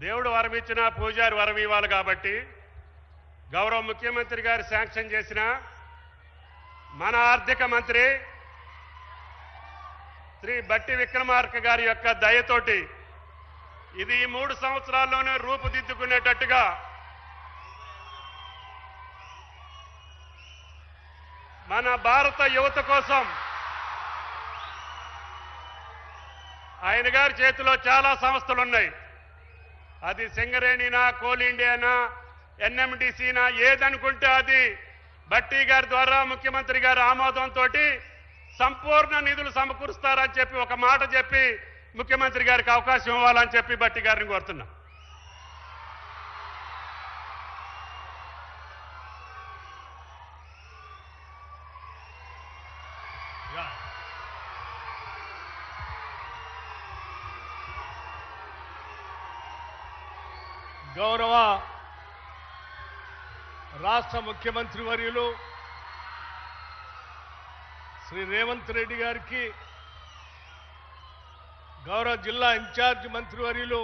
దేవుడు వరం ఇచ్చినా పూజారి వరం ఇవ్వాలి కాబట్టి గౌరవ ముఖ్యమంత్రి గారు శాంక్షన్ చేసిన మన ఆర్థిక మంత్రి శ్రీ బట్టి విక్రమార్క గారి యొక్క దయతోటి ఇది ఈ మూడు సంవత్సరాల్లోనే రూపుదిద్దుకునేటట్టుగా మన భారత యువత కోసం ఆయన గారి చేతిలో చాలా సంస్థలు ఉన్నాయి అది సింగరేణినా కోల్ ఇండియానా ఎన్ఎండిసినా ఏదనుకుంటే అది. భట్టి గారి ద్వారా ముఖ్యమంత్రి గారి ఆమోదంతో సంపూర్ణ నిధులు సమకూరుస్తారని చెప్పి ఒక మాట చెప్పి ముఖ్యమంత్రి గారికి అవకాశం ఇవ్వాలని చెప్పి భట్టి గారిని కోరుతున్నా. గౌరవ రాష్ట్ర ముఖ్యమంత్రి వర్యులు శ్రీ రేవంత్ రెడ్డి గారికి గౌరవ జిల్లా ఇన్ఛార్జ్ మంత్రివర్యులు